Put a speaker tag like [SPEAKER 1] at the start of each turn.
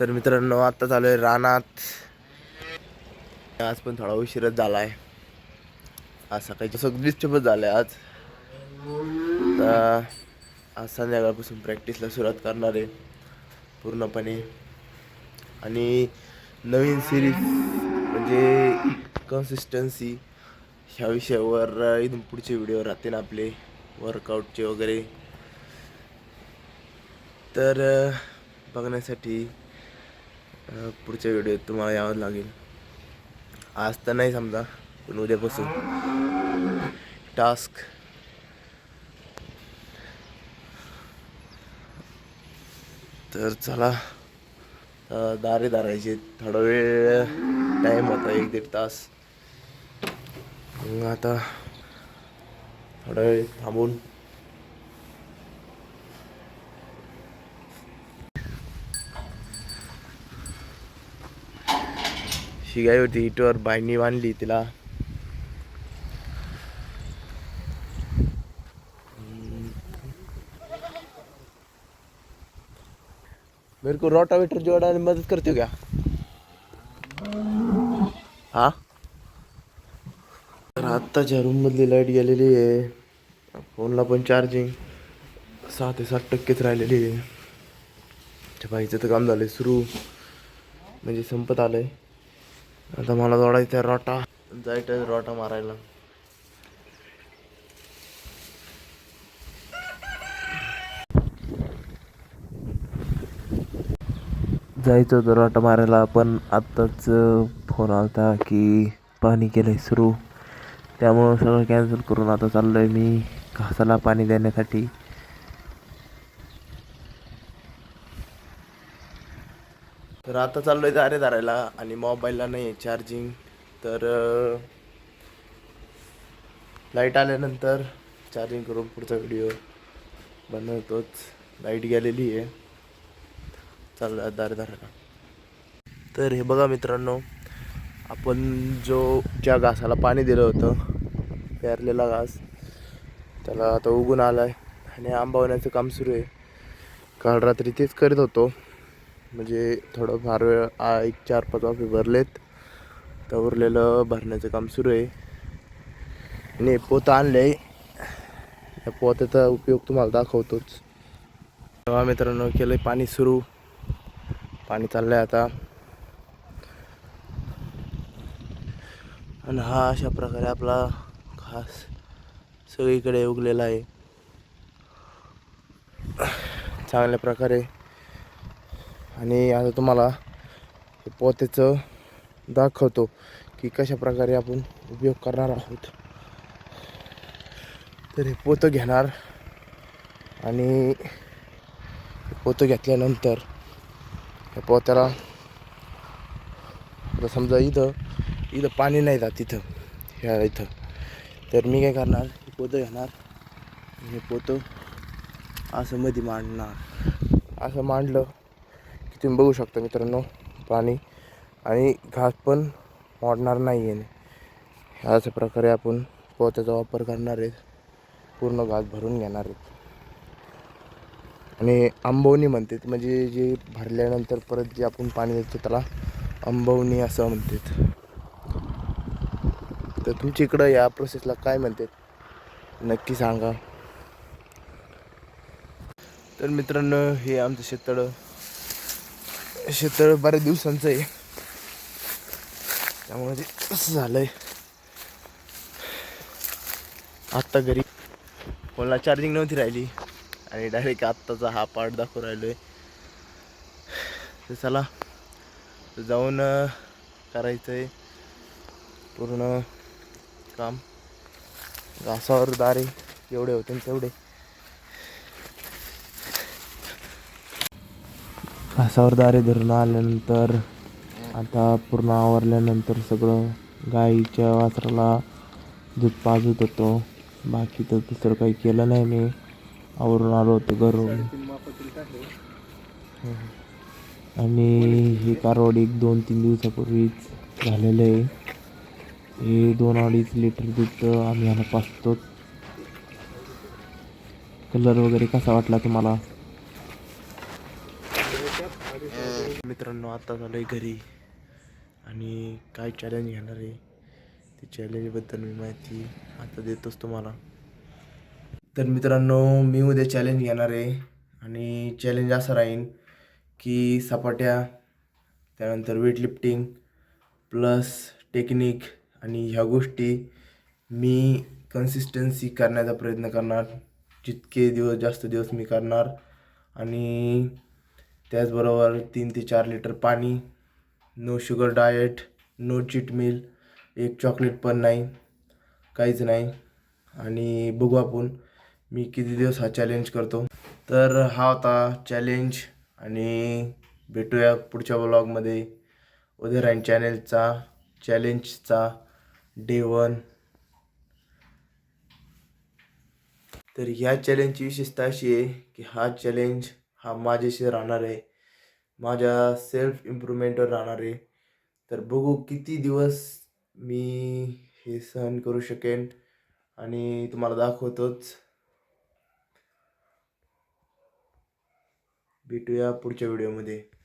[SPEAKER 1] तर मित्रांनो आत्ता चालू आहे रानात. आज पण थोडा उशीरच झाला आहे आज सकाळी सगळं डिस्टर्बच झालं आहे आज. तर आज संध्याकाळपासून प्रॅक्टिसला सुरुवात करणार आहे पूर्णपणे. आणि नवीन सिरीज म्हणजे कन्सिस्टन्सी ह्या विषयावर इथून पुढचे व्हिडिओ राहतील आपले वर्कआउटचे वगैरे. तर बघण्यासाठी पुढच्या व्हिडिओत तुम्हाला यावं लागेल. आज तर नाही समजा पण उद्यापासून. टास्क. तर चला दारे दारायचे. थोडा वेळ टाईम होता एक दीड तास. मग आता थोडा वेळ थांबून. शिगाई होती हिटवर बाईंनी बांधली तिला. मेरे को रोटावेटर जोड़ाने में मदद करते हो क्या हा? तर आत्ताच्या रूममधली लाइट गेलेली आहे. फोनला पण चार्जिंग सहा ते सात टक्केच राहिलेली आहे. त्या बाईचं तर काम झालं सुरू. म्हणजे संपत आलंय. आता मला जोडायचं आहे रोटा. जायचं रोटा मारायला. जायचं होतं रोटा मारायला पण आत्ताच फोन आलता की पाणी केलंय सुरू. त्यामुळं सगळं कॅन्सल करून आता चाललोय मी घासाला पाणी देण्यासाठी. तर आता चाललो आहे दारे धरायला आणि मोबाईलला नाही आहे चार्जिंग तर लाइट आल्यानंतर चार्जिंग करून पुढचा व्हिडिओ बनवतोच. लाइट गेलेली आहे. चाललं दारे धरायला. तर हे बघा मित्रांनो आपण जो ज्या घासाला पाणी दिलं होतं पेरलेला घास त्याला आता उगून आला आहे आणि आंबवण्याचं काम सुरू आहे. काल रात्री तेच करत होतो. म्हणजे थोडं फार वेळ एक चार पाच वाफे भरलेत तर उरलेलं भरण्याचं काम सुरू आहे. आणि पोतं आणलं. आहे या पोत्याचा उपयोग तुम्हाला दाखवतोच. तेव्हा मित्रांनो केलं आहे पाणी सुरू. पाणी चाललं आहे आता. आणि हा अशा प्रकारे आपला घास सगळीकडे उगलेला आहे. चांगल्या प्रकारे. आणि आता तुम्हाला हे पोत्याचं दाखवतो की कशा प्रकारे आपण उपयोग करणार आहोत. तर हे पोतं घेणार आणि हे पोतं घेतल्यानंतर ह्या पोत्याला आता समजा इथं इथं पाणी नाही जात इथं ह्या इथं. तर मी काय करणार हे पोतं घेणार हे पोतं असं मध्ये मांडणार. असं मांडलं तुम्ही बघू शकता मित्रांनो पाणी आणि घास पण मोडणार नाही आहे. अशा प्रकारे आपण पोत्याचा वापर करणार आहेत. पूर्ण घास भरून घेणार आहेत. आणि आंबवणी म्हणतात म्हणजे जे भरल्यानंतर परत जे आपण पाणी देतो त्याला आंबवणी असं म्हणतात. तर तुमच्या इकडं या प्रोसेसला काय म्हणतात? नक्की सांगा. तर मित्रांनो हे आमचं शेततळं शेततळ बऱ्याच दिवसांचं आहे. त्यामुळे ते झालं झालंय. आत्ता घरी. फोनला चार्जिंग नव्हती राहिली. आणि डायरेक्ट आत्ताचा हा पार्ट दाखवून आहे तर चला जाऊन करायचं आहे पूर्ण काम. घासावर दारे जेवढे होते तेवढे. घासावर दारे धरून आल्यानंतर आता पूर्ण आवरल्यानंतर सगळं गाईच्या वासराला दूध पाजत होतो बाकी तर दुसरं काही केलं नाही मी. आवरून आलो होतो घरून. आणि हे कारवड एक दोन तीन दिवसापूर्वीच झालेलं आहे. हे दोन अडीच लिटर दूध आम्ही ह्याला पाजतो कलर वगैरे कसा वाटला तुम्हाला? मित्रांनो आता झालं आहे घरी. आणि काय चॅलेंज घेणार आहे? ते चॅलेंजबद्दल मी माहिती आता देतोच तुम्हाला. तर मित्रांनो मी उद्या चॅलेंज घेणार आहे. आणि चॅलेंज असं राहीन की सपाट्या त्यानंतर वेटलिफ्टिंग प्लस टेक्निक आणि ह्या गोष्टी मी कन्सिस्टन्सी करण्याचा प्रयत्न करणार. जितके दिवस जास्त दिवस मी करणार. आणि त्याचबरोबर तीन ते चार लिटर पाणी no sugar diet no cheat meal एक चॉकलेट पण नाही काहीच नाही. आणि बघू आपण मी किती दिवस हा चॅलेंज करतो. तर हा होता चॅलेंज आणि भेटूया पुढच्या ब्लॉगमध्ये उदयरायन चॅनेलचा चॅलेंजचा डे वन तर ह्या चॅलेंजची विशेषता अशी आहे की हा चॅलेंज हा माझ्याशी राहणार आहे. माझ्या सेल्फ इम्प्रूव्हमेंटवर राहणार आहे. तर बघू किती दिवस मी हे सहन करू शकेन आणि तुम्हाला दाखवतोच. भेटूया पुढच्या व्हिडिओमध्ये